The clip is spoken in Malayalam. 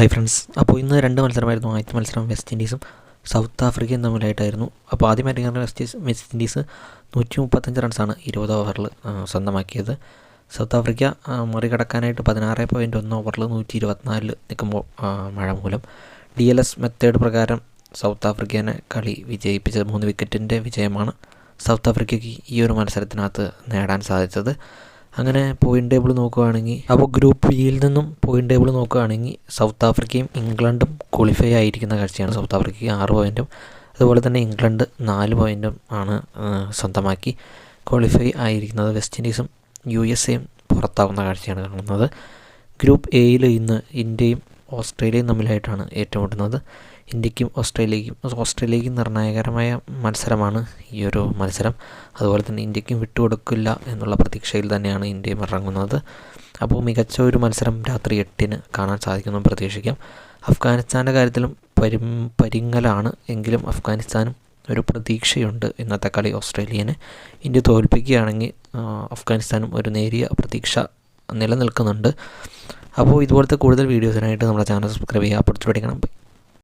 ഹായ് ഫ്രണ്ട്സ് അപ്പോൾ ഇന്ന് രണ്ട് മത്സരമായിരുന്നു. ആദ്യത്തെ മത്സരം വെസ്റ്റ് ഇൻഡീസും സൗത്ത് ആഫ്രിക്കയും തമ്മിലായിട്ടായിരുന്നു. അപ്പോൾ ആദ്യമായിട്ട് കണ്ട വെസ്റ്റ് വെസ്റ്റ് ഇൻഡീസ് നൂറ്റി മുപ്പത്തഞ്ച് റൺസാണ് ഇരുപത് ഓവറിൽ സ്വന്തമാക്കിയത്. സൗത്ത് ആഫ്രിക്ക മറികടക്കാനായിട്ട് പതിനാറ് പോയിന്റ് ഒന്ന് ഓവറിൽ നൂറ്റി ഇരുപത്തിനാലിൽ നിൽക്കുമ്പോൾ മഴ മൂലം. ഡി എൽ എസ് മെത്തേഡ് പ്രകാരം സൗത്ത് ആഫ്രിക്കേനെ കളി വിജയിപ്പിച്ചത് മൂന്ന് വിക്കറ്റിന്റെ വിജയമാണ് സൗത്ത് ആഫ്രിക്കയ്ക്ക് ഈ ഒരു മത്സരത്തിനകത്ത് നേടാൻ സാധിച്ചത്. അങ്ങനെ പോയിന്റ് ടേബിൾ നോക്കുകയാണെങ്കിൽ അപ്പോൾ ഗ്രൂപ്പ് ബിയിൽ നിന്നും പോയിന്റ് ടേബിൾ നോക്കുകയാണെങ്കിൽ സൗത്ത് ആഫ്രിക്കയും ഇംഗ്ലണ്ടും ക്വാളിഫൈ ആയിരിക്കുന്ന കാഴ്ചയാണ് സൗത്ത് ആഫ്രിക്കയ്ക്ക് ആറ് പോയിന്റും അതുപോലെ തന്നെ ഇംഗ്ലണ്ട് നാല് പോയിന്റും ആണ് സ്വന്തമാക്കി ക്വാളിഫൈ ആയിരിക്കുന്നത്. വെസ്റ്റ് ഇൻഡീസും യു എസ് എയും പുറത്താവുന്ന കാഴ്ചയാണ് കാണുന്നത്. ഗ്രൂപ്പ് എയിൽ ഇന്ന് ഇന്ത്യയും ഓസ്ട്രേലിയയും തമ്മിലായിട്ടാണ് ഏറ്റുമുട്ടുന്നത്. ഇന്ത്യക്കും ഓസ്ട്രേലിയക്കും ഓസ്ട്രേലിയക്കും നിർണായകരമായ മത്സരമാണ് ഈ ഒരു മത്സരം. അതുപോലെ തന്നെ ഇന്ത്യക്കും വിട്ടുകൊടുക്കില്ല എന്നുള്ള പ്രതീക്ഷയിൽ തന്നെയാണ് ഇന്ത്യയും ഇറങ്ങുന്നത്. അപ്പോൾ മികച്ച ഒരു മത്സരം രാത്രി എട്ടിന് കാണാൻ സാധിക്കുമെന്ന് പ്രതീക്ഷിക്കാം. അഫ്ഗാനിസ്ഥാന്റെ കാര്യത്തിലും പരും പരിങ്ങലാണ്. എങ്കിലും അഫ്ഗാനിസ്ഥാനും ഒരു പ്രതീക്ഷയുണ്ട് ഇന്നത്തെ കളി ഓസ്ട്രേലിയനെ. ഇന്ത്യ തോൽപ്പിക്കുകയാണെങ്കിൽ അഫ്ഗാനിസ്ഥാനും ഒരു നേരിയ പ്രതീക്ഷ നിലനിൽക്കുന്നുണ്ട്. അപ്പോൾ ഇതുപോലത്തെ കൂടുതൽ വീഡിയോസിനായിട്ട് നമ്മുടെ ചാനൽ സബ്സ്ക്രൈബ് ചെയ്യുക. അപ്പോൾ പഠിക്കണം